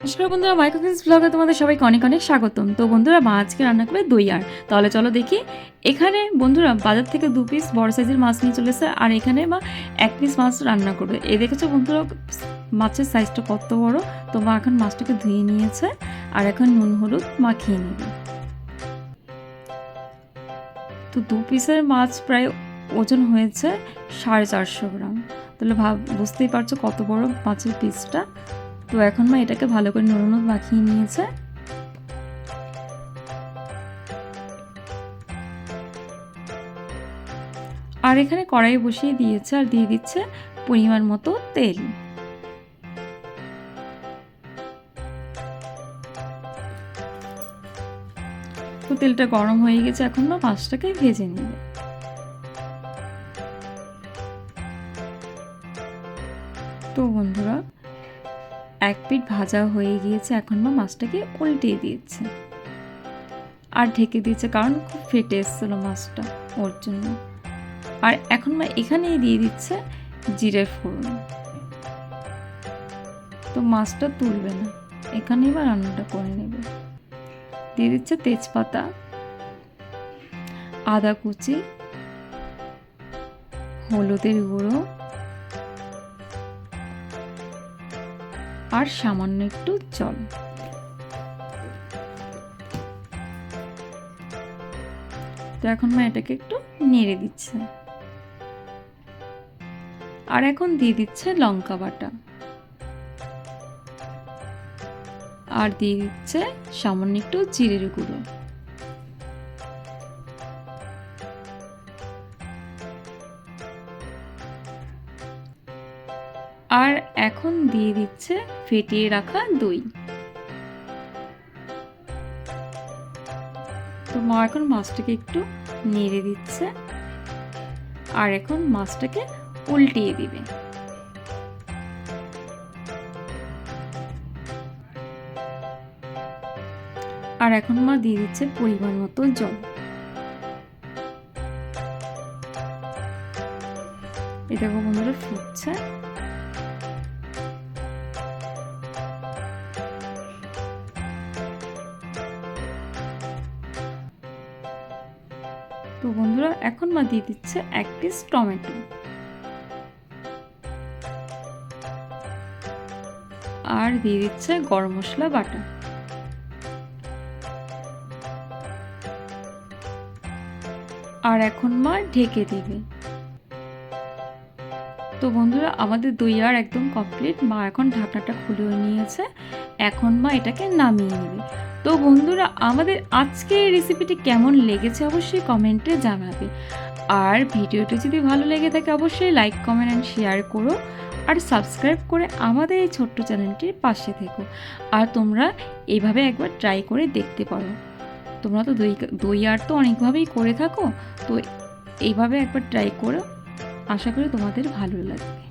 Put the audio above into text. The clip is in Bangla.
নমস্কার বন্ধুরা মাই কুকিংস ব্লগে তোমাদের সবাইকে অনেক অনেক স্বাগতম। তো বন্ধুরা, মা আজকে রান্না করবে দই আর। তাহলে চলো দেখি, এখানে বন্ধুরা বাজার থেকে দু পিস বড় সাইজের মাছ নিয়ে চলে আর এখানে মা এক পিস মাছ রান্না করবে। এই দেখেছ বন্ধুরা, মাছের সাইজটা কত বড়? তো মা এখন মাছটাকে ধুয়ে নিয়েছে, আর এখন নুন, হলুদ মাখিয়ে নেবে। তো দু পিসের মাছ প্রায় ওজন হয়েছে সাড়ে চারশো গ্রাম। তাহলে ভাব, বুঝতেই পারছ কত বড় মাছের পিসটা তো এখন মা এটাকে ভালো করে হলুদ মাখিয়ে নিয়েছে। আর এখানে কড়াই বসিয়ে দিয়েছে আর দিয়ে দিচ্ছে পরিমাণ মতো তেল। তো তেলটা গরম হয়ে গেছে, এখন মা মাছটাকে ভেজে নেবে। তো বন্ধুরা এক পিঠ ভাজা হয়ে গিয়েছে, এখন মা মাছটাকে উল্টিয়ে দিয়েছে। আর ঢেকে দিয়েছে কারণ খুব ফেটে এসেছিল মাছটা ওর জন্য। আর এখন মা এখানেই দিয়ে দিচ্ছে জিরে ফোড়ন। তো মাছটা তুলবে না এখানেই বা রান্নাটা করে নেবে। দিয়ে দিচ্ছে তেজপাতা, আদা কুচি, হলুদের গুঁড়ো আর সামান্য একটু জল। তো এখন মা এটাকে একটু নেড়ে দিচ্ছে। আর এখন দিয়ে দিচ্ছে লঙ্কা বাটা। আর দিয়ে দিচ্ছে সামান্য একটু জিরের গুঁড়ো। আর এখন দিয়ে দিচ্ছে ফেটিয়ে রাখা দই। তো মা এখন মাছটাকে একটু নেড়ে দিচ্ছে আর এখন মাছটাকে উল্টিয়ে দিবে। আর এখন মা দিয়ে দিচ্ছে পরিমাণ মতো জল। এটা বন্ধুরা ফুটছে। তো বন্ধুরা, এখন মা দিয়ে দিচ্ছে এক পিস টমেটো আর দিয়ে দিচ্ছে গরম মশলা বাটা আর এখন মা ঢেকে দিবে। তো বন্ধুরা, আমাদের দই আর একদম কমপ্লিট মা এখন ঢাকনাটা খুলেও নিয়েছে। এখন মা এটাকে নামিয়ে নেবে। তো বন্ধুরা, আমাদের আজকে এই রেসিপিটি কেমন লেগেছে অবশ্যই কমেন্টে জানাবে। আর ভিডিওটি যদি ভালো লেগে থাকে, অবশ্যই লাইক কমেন্ট অ্যান্ড শেয়ার করো। আর সাবস্ক্রাইব করে আমাদের এই ছোট্ট চ্যানেলটির পাশে থেকো। আর তোমরা এইভাবে একবার ট্রাই করে দেখতে পারো। তোমরা তো দই দই আর তো অনেকভাবেই করে থাকো। তো এইভাবে একবার ট্রাই করো। আশা করি তোমাদের ভালো লাগবে।